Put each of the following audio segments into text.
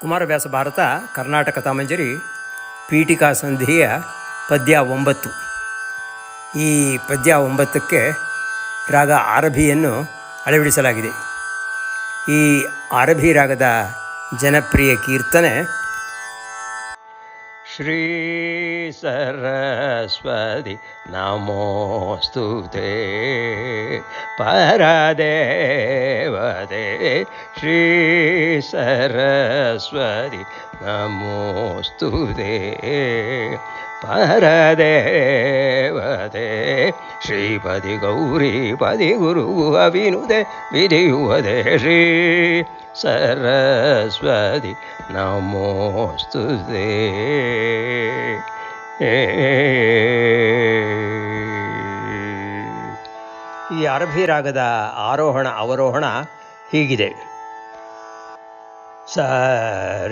ಕುಮಾರವ್ಯಾಸ ಭಾರತ, ಕರ್ನಾಟಕ ತಾಮಂಜರಿ, ಪೀಠಿಕಾ ಸಂಧಿಯ ಪದ್ಯ ಒಂಬತ್ತು. ಈ ಪದ್ಯ ಒಂಬತ್ತಕ್ಕೆ ರಾಗ ಆರಭಿಯನ್ನು ಅಳವಡಿಸಲಾಗಿದೆ. ಈ ಆರಭಿ ರಾಗದ ಜನಪ್ರಿಯ ಕೀರ್ತನೆ श्रीसरस्वति नमोऽस्तु ते। परदेवते श्रीसरस्वति नमोऽस्तु ते। परदेवते श्रीपदि गौरीपदि गुरुः अविनुदे श्री ಸರಸ್ವತಿ, ನಮೋಸ್ತು ಈ ಅರಭಿ ರಾಗದ ಆರೋಹಣ, ಅವರೋಹಣ ಹೀಗಿದೆ. ಸ,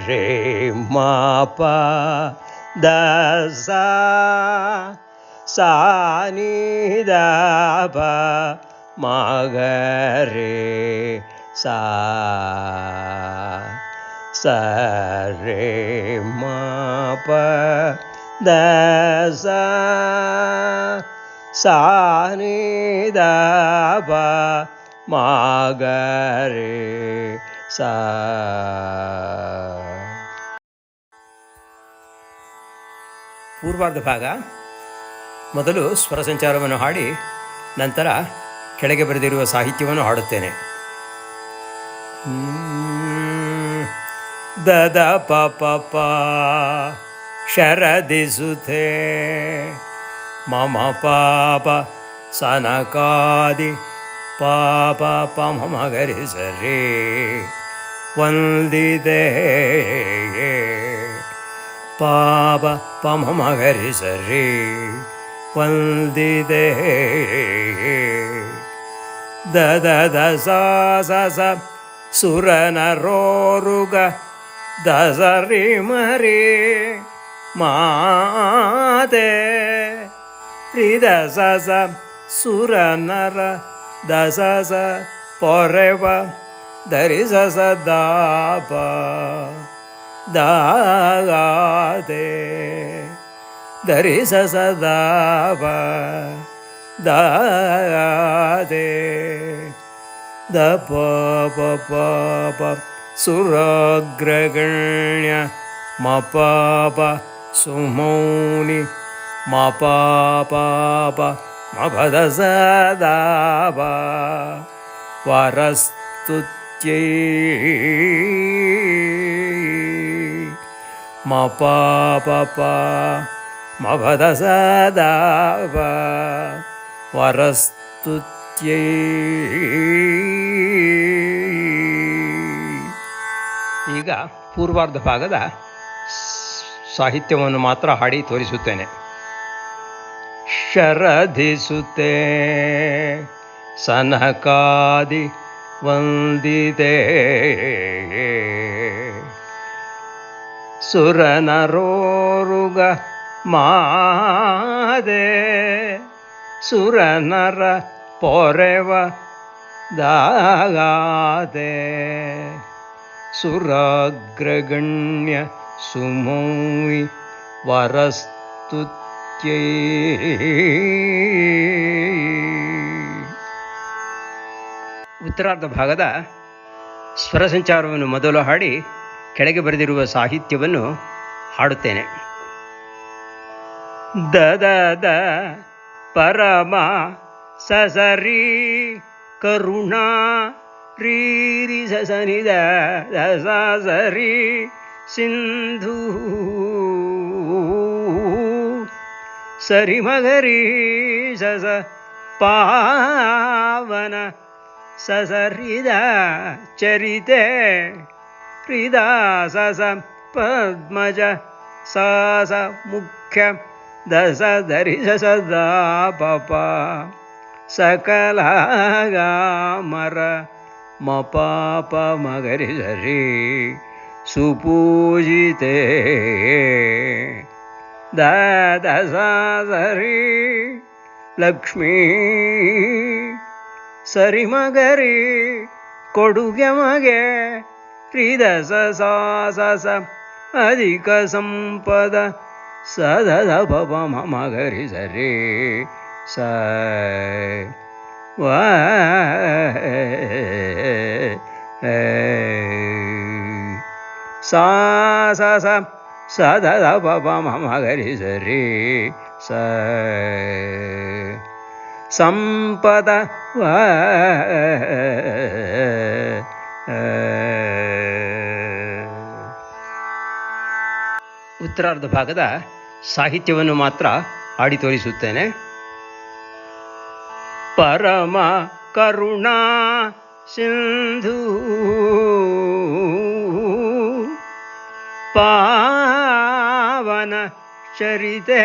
ರೇ ಮಾಪ ದ, ಸ ದ, ಪ ಮಾಗ ರೇ ಸಾ ಮ ಪ ದ ಸ ಸಾ ನಿ ದ ಪ ಮ ರೆ ಸಾ. ಪೂರ್ವಾರ್ಧ ಭಾಗ. ಮೊದಲು ಸ್ವರ ಸಂಚಾರವನ್ನು ಹಾಡಿ ನಂತರ ಕೆಳಗೆ ಬರೆದಿರುವ ಸಾಹಿತ್ಯವನ್ನು ಹಾಡುತ್ತೇನೆ. ददपप परदि सु मम पाप सनकादि पाप पम गरि वन्दिते वल् पाप पममगरि सरि। वन्दिदे ददशा सा ಪ ಮಮ ಗರಿ ಸರಿ ವಂದಿದೆ ಪಾಪ ಪ ಮಮ ಗರಿ ಸರಿ ವಂದಿದೆ ದದ ದ ಸ ಸ ಸ ಸುರನರೋರುಗ ದಸರಿ ಮರಿ ಮಾತೆ ಹೃದ ಸ ಸ ಸುರನರ ದಸ ಸ ಪೊರೆವ ಧರಿ ಸ ಸ ದಾಪ ದಾಗಾದೆ ಧರಿ ಸ ಸ ದಾಪ ದಾಗಾದೆ ದ ಪ ಪ ಪ ಪ ಸುರಗ್ರಗಣ್ಯ ಮ ಪ ಪ ಸುಮೌನಿ ಈಗ ಪೂರ್ವಾರ್ಧ ಭಾಗದ ಸಾಹಿತ್ಯವನ್ನು ಮಾತ್ರ ಹಾಡಿ ತೋರಿಸುತ್ತೇನೆ. ಶರಧಿಸುತ್ತೆ, ಸನಕಾದಿ ವಂದಿದೆ ಸುರನರೋರುಗ ಮಾದೆ, ಸುರನರ ಪೊರೆವ ದಾಗಾದೆ. ಸುರಾಗ್ರಗಣ್ಯ ಸುಮೌಯಿ ವರಸ್ತುತ್ಯೈ. ಉತ್ತರಾರ್ಧ ಭಾಗದ ಸ್ವರ ಸಂಚಾರವನ್ನು ಮೊದಲು ಹಾಡಿ ಕೆಳಗೆ ಬರೆದಿರುವ ಸಾಹಿತ್ಯವನ್ನು ಹಾಡುತ್ತೇನೆ. ದ ದ ದ, ಪರಮ, ಸಸರಿ, ಕರುಣಾ ರೀ ಸಸನಿದ ಸ ಸ ನಿ ದ ದ ಸ ಸ ರಿ ಸಿಂಧು. ಸರಿ ಮಗರಿ ಸಸ ಪಾವನ ಸಸರಿದ ಚರಿತೆ ಹೃದ ಸ ಸ ಪದ್ಮಜ ಸ ಸ ಮುಖ್ಯ ದಸ ಧರಿ ಸ ಪಪ ಸಕಲ ಮರ ಮ ಪಾಪ ಮಗರಿ ಸರಿ ಸುಪೂಜಿತೆ. ದಾದ ಸರಿ ಲಕ್ಷ್ಮೀ ಸರಿ ಮಗರಿ ಕೊಡುಗೆ ಮಗೆ ಹೃದಸ ಸಾಸ ಅಧಿಕ ಸಂಪದ, ಸದದ ಪಪ ಮಗರಿ ಗರಿ ಸರಿ ಸ. ಸಾ ಸ ಸ ಸದದ ಪಪ ಮ ಗರಿ ಸರಿ ಸ ಸಂಪದ ವ ಉತ್ತರಾರ್ಧ ಭಾಗದ ಸಾಹಿತ್ಯವನ್ನು ಮಾತ್ರ ಆಡಿ ತೋರಿಸುತ್ತೇನೆ. ಪರಮ ಕರುಣಾ ಸಿಂಧು. ಪಾವನ ಚರಿತೆ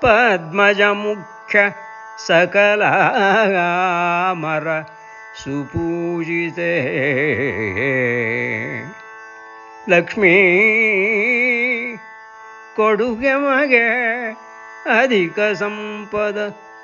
ಪದ್ಮಜ ಮುಖ್ಯ ಸಕಲ ಮರ ಸುಪೂಜಿತೆ. ಲಕ್ಷ್ಮೀ ಕೊಡುಗೆ ಮಗೆ ಅಧಿಕ ಸಂಪದ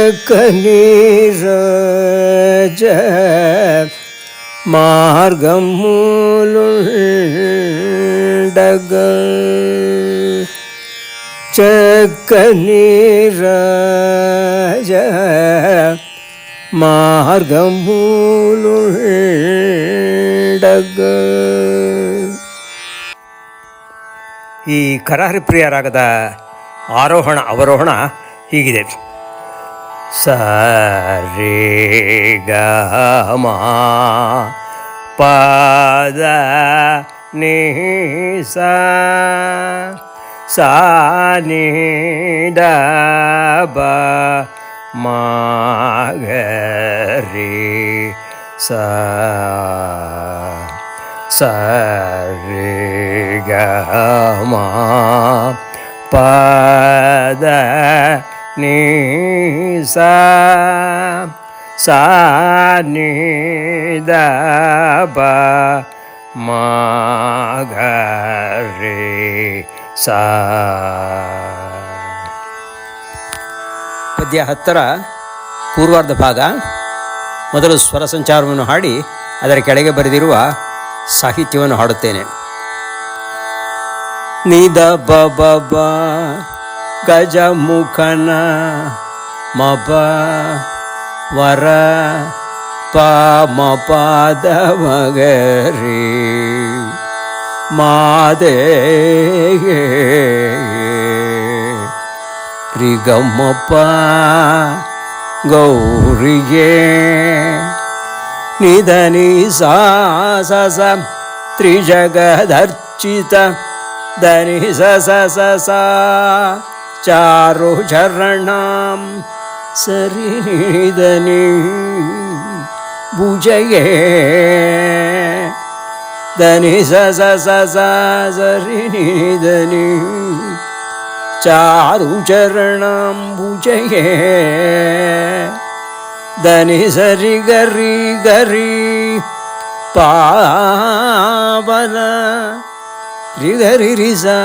ಚಕನೀರಜ ಮಾರ್ಗಮೂಲುಂಡಗ ಚಕನೀರಜ ಮಾರ್ಗಮೂಲುಂಡಗ ಈ ಕರಹರಿ ಪ್ರಿಯ ರಾಗದ ಆರೋಹಣ ಅವರೋಹಣ ಹೀಗಿದೆ. ಸ ರೇ ಗ ಮ ಪದ ನಿ ಸ ಸಾ ನಿ ಡ ನಿ ಸ ಸಾ ದ ಗ ರೇ ಸ. ಪದ್ಯ ಹತ್ತರ ಪೂರ್ವಾರ್ಧ ಭಾಗ. ಮೊದಲು ಸ್ವರ ಸಂಚಾರವನ್ನು ಹಾಡಿ, ಅದರ ಕೆಳಗೆ ಬರೆದಿರುವ ಸಾಹಿತ್ಯವನ್ನು ಹಾಡುತ್ತೇನೆ. ನಿದ ಬ ಬ ಬ ಗಜ ಮುಖನ ಮಪ ವರ ಪ ಮ ಪಾದ ಮಗರಿ ಮಾದೇ ರಿಗಮ್ಮಪ್ಪ ಗೌರಿಗೆ ನಿಧನಿ ಸಾಸ ತ್ರಿಜಗದರ್ಚಿತ ಧನಿ ಸ ಸ ಸ ಸ ಚಾರು ಚರಣಂ ಸರಿ ಧನಿ ಭುಜಗೆ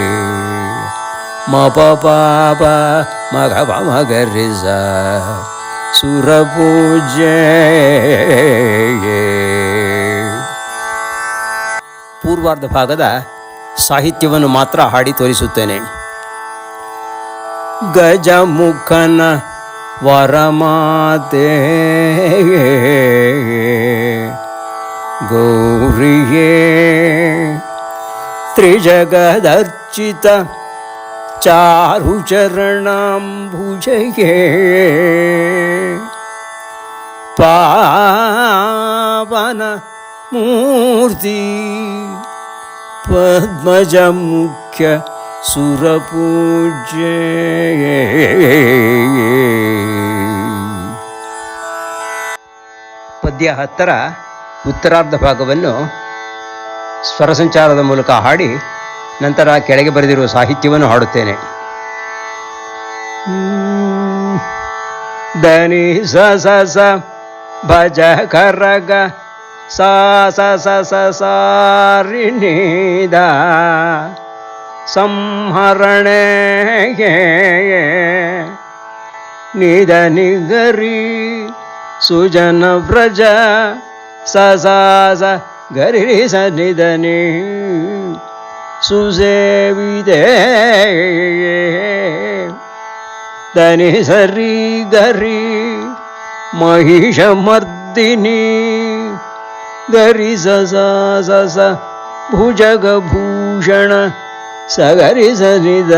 ಮಪಪಾಪ ಮಘಪ ಮಗರಿಸ ಸುರಪೂಜೆ ಪೂರ್ವಾರ್ಧ ಭಾಗದ ಸಾಹಿತ್ಯವನ್ನು ಮಾತ್ರ ಹಾಡಿ ತೋರಿಸುತ್ತೇನೆ. ಗಜಮುಖನ ವರಮಾತೆ. ಗೌರಿಯೇ ತ್ರಿಜಗದರ್ಚಿತ चारुचरणाम्बुजये पावन मूर्ति पद्मजमुख्य ಸುರಪೂಜ್ಯ ಪದ್ಯ ಹತ್ತರ ಉತ್ತರಾರ್ಧ ಭಾಗವನ್ನು ಸ್ವರಸಂಚಾರದ ಮೂಲಕ ಹಾಡಿ ನಂತರ ಕೆಳಗೆ ಬರೆದಿರುವ ಸಾಹಿತ್ಯವನ್ನು ಹಾಡುತ್ತೇನೆ. ಧನಿ ಸ ಸ ಭಜ ಕರಗ ಸಾ ಸ ಸ ಸಂಹರಣೆ ನಿದ ನಿಗರಿ ಸುಜನ ವ್ರಜ ಸ ಸ ಗರಿ ಸ ನಿದ ನಿ ಸುಸೇವಿದೆ ದನಿ ಸರಿ ಗರಿ ಮಹಿಷ ಮರ್ದಿನಿ. ಗರಿ ಸಸ ಸಸ ಭುಜಗಭೂಷಣ ಸಗರಿ ಸನಿದ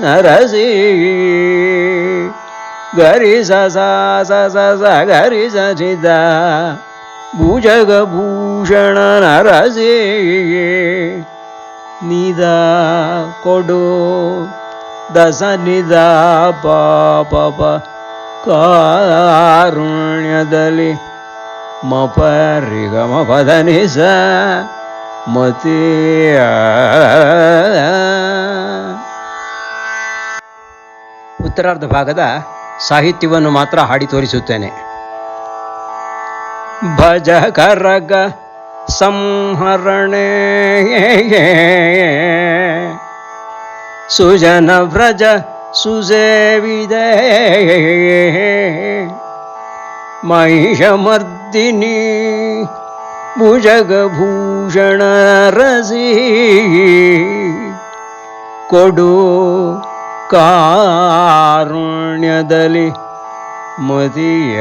ನರಸಿ. ಗರಿ ಸಸ ಸಸ ಸಗರಿ ಸನಿದ ಭುಜಗಭೂಷಣ ನರಸಿ. ನಿದ ಕೊಡು ದಸ ನಿದ ಪಾಪ ಕಾರುಣ್ಯದಲ್ಲಿ ಮಪರಿ ಗಮ ಪದ ನಿಸ ಮತಿಯ. ಉತ್ತರಾರ್ಧ ಭಾಗದ ಸಾಹಿತ್ಯವನ್ನು ಮಾತ್ರ ಹಾಡಿ ತೋರಿಸುತ್ತೇನೆ. ಭಜ ಕರಗ ಸಂಹರಣೆ ಸುಜನ ವ್ರಜ ಸುಸೇವಿದೆ ಮಹಿಷಮರ್ದಿನಿ ಭುಜಗಭೂಷಣ ರಸಿ. ಕೊಡು ಕಾರುಣ್ಯದಲ್ಲಿ ಮದಿಯ.